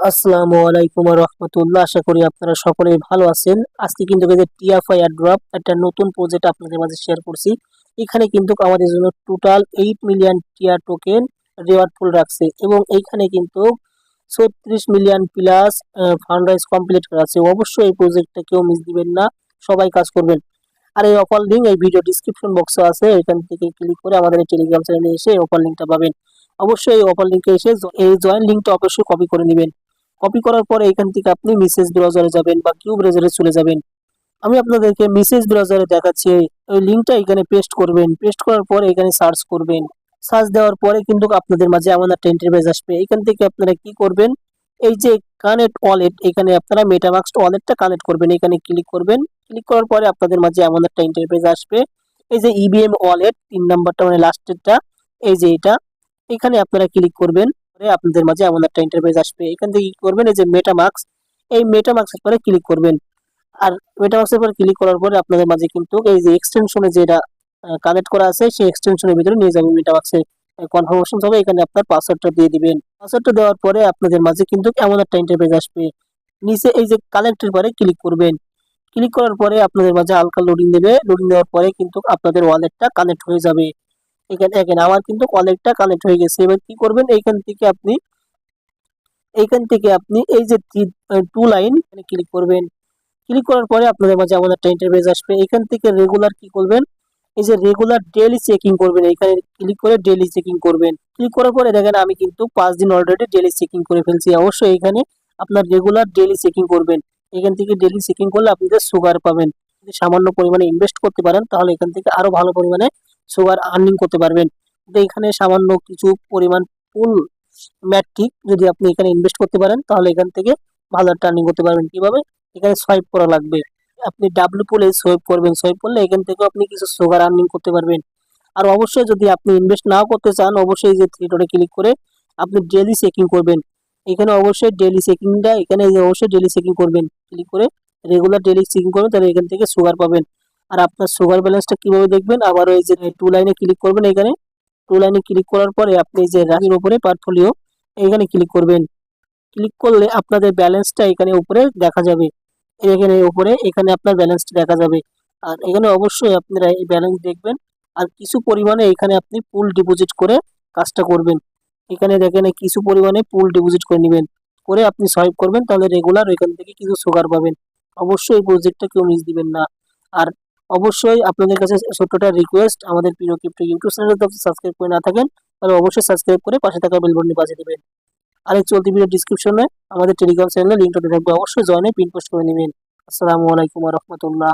আসসালামু আলাইকুম রহমতুল্লাহ। আশা করি আপনারা সকলেই ভালো আছেন। আজকে কিন্তু টিএফআই ড্রপ একটা নতুন প্রজেক্ট আপনাদের মাঝে শেয়ার করছি। এখানে কিন্তু আমাদের জন্য total eight million tier token reward pool রাখছে এবং এইখানে কিন্তু ছত্রিশ million plus fund raise complete করা আছে। অবশ্যই এই প্রজেক্টটা কেউ মিস দিবেন না। সবাই কাজ করবেন। আর এই অফার লিঙ্ক এই ভিডিও ডিসক্রিপশন বক্সে আছে। এখান থেকে ক্লিক করে আমাদের টেলিগ্রাম চ্যানেলে এসে অফার লিঙ্কটা পাবেন। অবশ্যই এই অফার লিঙ্কে এসে এই জয়েন লিঙ্কটা অবশ্যই কপি করে নেবেন। কপি করার পরে এখান থেকে আপনি মেসেজ ব্রাউজারে যাবেন বা কিউ ব্রাউজারে চলে যাবেন। আমি আপনাদেরকে মেসেজ ব্রাউজারে দেখাচ্ছি ওই লিঙ্কটা এখানে পেস্ট করবেন। পেস্ট করার পরে এখানে সার্চ করবেন। সার্চ দেওয়ার পরে কিন্তু আপনাদের মাঝে এমন একটা ইন্টারভেস আসবে। এখান থেকে আপনারা কি করবেন? এই যে কানেক্ট ওয়ালেট এখানে আপনারা মেটামাক্স ওয়ালেটটা কানেক্ট করবেন। এখানে ক্লিক করবেন। ক্লিক করার পরে আপনাদের মাঝে এমন একটা ইন্টারফেস আসবে। এই যে ইবিএম ওয়ালেট তিন নাম্বারটা মানে লাস্টেরটা এই যে এটা। এখানে আপনারা ক্লিক করবেন। পরে আপনাদের মাঝে এমন একটা ইন্টারফেস আসবে। এখান থেকে কি করবেন? এই যে মেটামাক্স এই মেটামাক্সের পরে ক্লিক করবেন। আর মেটা মেটামাক্সের পরে ক্লিক করার পরে আপনাদের মাঝে কিন্তু এই যে এক্সটেনশনে যেটা কানেক্ট করা আছে, সেই এক্সটেনশনের ভিতরে নিয়ে যাবেন মেটামাক্সে কনফার্মেশন হবে এখানে আপনার পাসওয়ার্ডটা দিয়ে দিবেন। পাসওয়ার্ডটা দেওয়ার পরে আপনাদের মাঝে কিন্তু এমন একটা ইন্টারফেস আসবে। নিচে এই যে কালেক্টের পরে ক্লিক করবেন। ক্লিক করার পরে আপনাদের মাঝে হালকা লোডিং দেবে। লোডিং দেওয়ার পরে কিন্তু আপনাদের ওয়ালেটটা কানেক্ট হয়ে যাবে। এখানে দেখেন আমার কিন্তু ওয়ালেটটা কানেক্ট হয়ে গেছে। এবার কি করবেন? এইখান থেকে আপনি, এইখান থেকে আপনি এই যে টু লাইন এখানে ক্লিক করবেন। ক্লিক করার পরে আপনাদের মাঝে এমন একটা ইন্টারফেস আসবে। এখান থেকে রেগুলার কি করবেন? এই যে রেগুলার ডেলি চেকিং করবেন। এখানে ক্লিক করে ডেলি চেকিং করবেন। ক্লিক করার পরে দেখেন আমি কিন্তু পাঁচ দিন অলরেডি ডেলি চেকিং করে ফেলছি। অবশ্যই এখানে আপনার রেগুলার ডেলি চেকিং করবেন। এখান থেকে ডেলি চেকিং করলে আপনাদের সুগার পাবেন। যদি সামান্য পরিমাণে ইনভেস্ট করতে পারেন, তাহলে এখান থেকে আরও ভালো পরিমাণে সুগার আর্নিং করতে পারবেন। কিন্তু এখানে সামান্য কিছু পরিমাণ ফুল ম্যাট্রিক যদি আপনি এখানে ইনভেস্ট করতে পারেন, তাহলে এখান থেকে ভালো একটা আর্নিং করতে পারবেন। কীভাবে? এখানে সোয়াইপ করা লাগবে। আপনি ডাব্লিউ পুলে সোয়াইপ করবেন। সোয়াইপ করলে এখান থেকেও আপনি কিছু সুগার আর্নিং করতে পারবেন। আর অবশ্যই যদি আপনি ইনভেস্ট নাও করতে চান, অবশ্যই যে থ্রি ক্লিক করে আপনি ডেলি চেকিং করবেন। এখানে অবশ্যই ডেলি চেকিংটা এখানে অবশ্যই ডেলি চেকিং করবেন। ক্লিক করে রেগুলার ডেলি চেকিং করবেন, তাহলে এখান থেকে সুগার পাবেন। আর আপনার সুগার ব্যালেন্সটা কীভাবে দেখবেন? আবার ওই যে টু লাইনে ক্লিক করবেন এখানে টু লাইনে ক্লিক করার পরে আপনি যে রাগের উপরে পোর্টফোলিও এখানে ক্লিক করবেন। ক্লিক করলে আপনাদের ব্যালেন্সটা এখানে উপরে দেখা যাবে। এখানে উপরে, এখানে আপনার ব্যালেন্সটা দেখা যাবে। আর এখানে অবশ্যই আপনারা এই ব্যালেন্স দেখবেন। আর কিছু পরিমাণে এখানে আপনি পুল ডিপোজিট করে কাজটা করবেন। এখানে দেখেন কিছু পরিমাণে পুল ডিপোজিট করে নেবেন। করে আপনি সোয়াইপ করবেন, তাহলে রেগুলার এখান থেকে কিছু সুগার পাবেন। অবশ্যই এই প্রজেক্টটা কেউ মিস দিবেন না। আর অবশ্যই আপনাদের কাছে ছোট্টটা রিকোয়েস্ট আমাদের প্রিয় ক্রিপ্টো ইউটিউব চ্যানেল সাবস্ক্রাইব করে না থাকেন, তাহলে অবশ্যই সাবস্ক্রাইব করে পাশে থাকা বেল বাটনে বাজিয়ে দেবেন। আর এই চলতি ভিডিও ডিসক্রিপশনে আমাদের টেলিগ্রাম চ্যানেলে লিঙ্কটা থাকবে অবশ্যই জয়েনে পিন পোস্ট করে নেবেন। আসসালামু আলাইকুম রহমতুল্লাহ।